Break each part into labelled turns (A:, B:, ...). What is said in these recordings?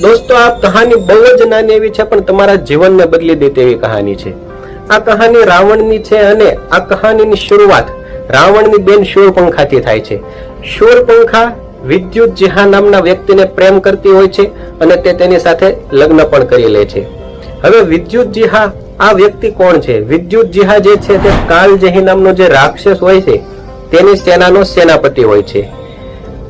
A: દોસ્તો, આ કહાની બહુ જ નાની એવી છે, પણ તમારા જીવનને બદલી દે તેવી કહાની છે. આ કહાની રાવણની છે અને આ કહાનીની શરૂઆત રાવણની બેન શૂરપંખાથી થાય છે. શૂરપંખા વિદ્યુત જેહા નામના વ્યક્તિને પ્રેમ કરતી હોય છે અને તે તેની સાથે લગ્ન પણ કરી લે છે. હવે વિદ્યુત જીહા આ વ્યક્તિ કોણ છે? વિદ્યુત જીહા જે છે તે કાલજહી નામનો જે રાક્ષસ હોય છે, તેની સેનાનો સેનાપતિ હોય છે.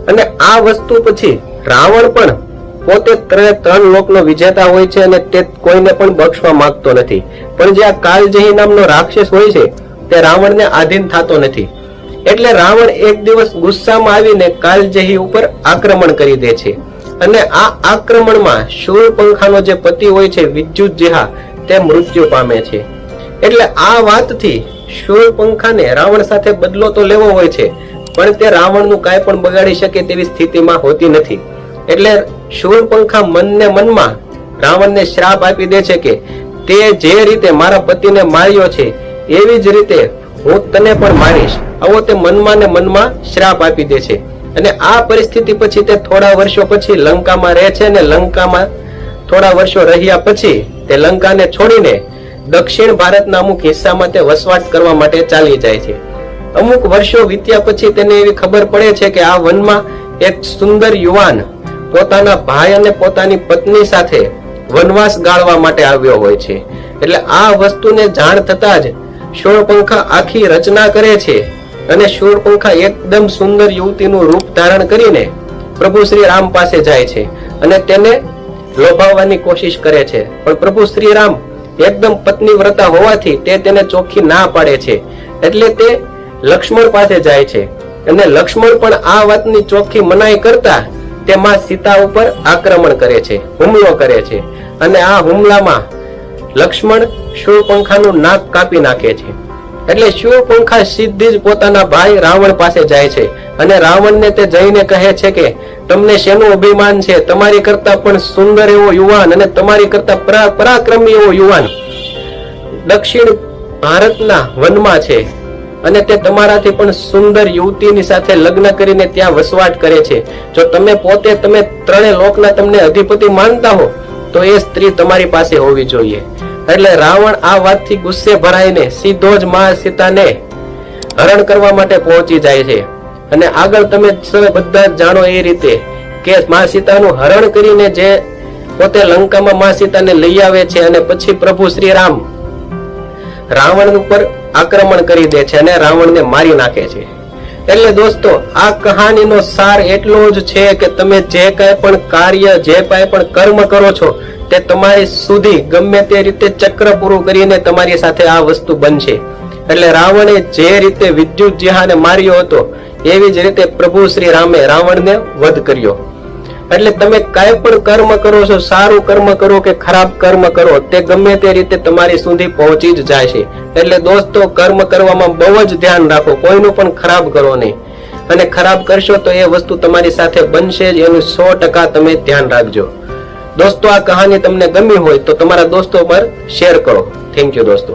A: અને આ વસ્તુ પછી રાવણ પણ પોતે ત્રણે ત્રણ લોકનો વિજેતા હોય છે અને તે કોઈને પણ બક્ષવા માંગતો નથી. પણ જે આ કાલજહી નામનો રાક્ષસ હોય છે, તે રાવણને આધીન થતો નથી. એટલે રાવણ એક દિવસ ગુસ્સામાં આવીને કાલજહી ઉપર આક્રમણ કરી દે છે. અને આ આક્રમણમાં શૂરપંખાનો જે પતિ હોય છે, વિદ્યુત જેહા તે મૃત્યુ પામે છે. એટલે આ વાતથી શૂરપંખાને રાવણ સાથે બદલો તો લેવો હોય છે, પણ તે રાવણનું કાંઈ પણ બગાડી શકે તેવી સ્થિતિમાં હોતી નથી. એટલે શૂરપંખા મનને મનમાં રાવણને શ્રાપ આપી દે છે કે તે જે રીતે મારા પતિને માર્યો છે, એવી જ રીતે હું તને પણ મારીશ. આવો તે મનમાં ને મનમાં શ્રાપ આપી દે છે. અને આ પરિસ્થિતિ પછી તે થોડા વર્ષો પછી લંકામાં રહે છે અને લંકામાં થોડા વર્ષો રહ્યા પછી તે લંકાને છોડીને દક્ષિણ ભારતના અમુક હિસ્સામાં તે વસવાટ કરવા માટે ચાલી જાય છે. અમુક વર્ષો વીત્યા પછી તેને એવી ખબર પડે છે કે આ વનમાં એક સુંદર યુવાન પોતાના ભાઈ અને પોતાની પત્ની સાથે વનવાસ ગાળવા માટે આવ્યો હોય છે. એટલે આ વસ્તુને જાણ થતા જ શૂળપંખા આખી રચના કરે છે અને શૂળપંખા એકદમ સુંદર યુવતીનું રૂપ ધારણ કરીને પ્રભુ શ્રી રામ પાસે જાય છે અને તેને લોભાવવાની કોશિશ કરે છે. પણ પ્રભુ શ્રી રામ એકદમ પત્ની વ્રતા હોવાથી તે તેને ચોખ્ખી ના પાડે છે. એટલે તે લક્ષ્મણ પાસે જાય છે. અને લક્ષ્મણ પણ આ વાતની ચોખ્ખી મનાઈ કરતા તે માં સીતા ઉપર આક્રમણ કરે છે, હુમલો કરે છે અને આ હુમલામાં લક્ષ્મણ શૂળપંખાનું નાક કાપી નાખે છે. એટલે શૂળપંખા સીધી જ પોતાના ભાઈ રાવણ પાસે જાય છે અને રાવણને તે જઈને કહે છે કે, તમને શેનું અભિમાન છે? તમારી કરતા પણ સુંદર એવો યુવાન અને તમારી કરતા પરા- પરાક્રમી એવો યુવાન દક્ષિણ ભારતના વનમાં છે. અને તે તમારાથી પણ સુંદર યુવતીની સાથે લગ્ન કરીને ત્યાં વસવાટ કરે છે. જો તમે પોતે તમે ત્રણે લોકના તમને અધિપતિ માનતા હો, તો એ સ્ત્રી તમારી પાસે હોવી જોઈએ. એટલે રાવણ આ વાતથી ગુસ્સે ભરાઈને સીધો જ મા સીતાને હરણ કરવા માટે પહોંચી જાય છે. અને આગળ તમે બધા જાણો એ રીતે કે મા સીતાનું હરણ કરીને જે પોતે લંકામાં મા સીતાને લઈ આવે છે અને પછી પ્રભુ શ્રી રામ રાવણ ઉપર આક્રમણ કરી દે છે અને રાવણને મારી નાખે છે. એટલે દોસ્તો, આ કહાનીનો સાર એટલો જ છે કે તમે જે કાંઈ પણ કાર્ય, જે કાંઈ પણ કર્મ કરો છો, તે તમારી સુધી ગમે તે રીતે ચક્ર પૂરું કરીને તમારી સાથે આ વસ્તુ બનશે. એટલે રાવણે જે રીતે વિદ્યુત જેહાને માર્યો હતો, એવી જ રીતે પ્રભુ શ્રી રામે રાવણને વધ કર્યો. એટલે તમે કાંઈ પણ કર્મ કરો છો, સારું કર્મ કરો કે ખરાબ કર્મ કરો, તે ગમે તે રીતે તમારી સુધી પહોંચી જ જાય છે. એટલે દોસ્તો, કર્મ કરવામાં બહુ જ ધ્યાન રાખો, કોઈનું પણ ખરાબ કરો નહીં. અને ખરાબ કરશો તો એ વસ્તુ તમારી સાથે બનશે જ, એનું સો ટકા તમે ધ્યાન રાખજો. દોસ્તો, આ કહાની તમને ગમી હોય તો તમારા દોસ્તો પર શેર કરો. થેન્ક યુ દોસ્તો.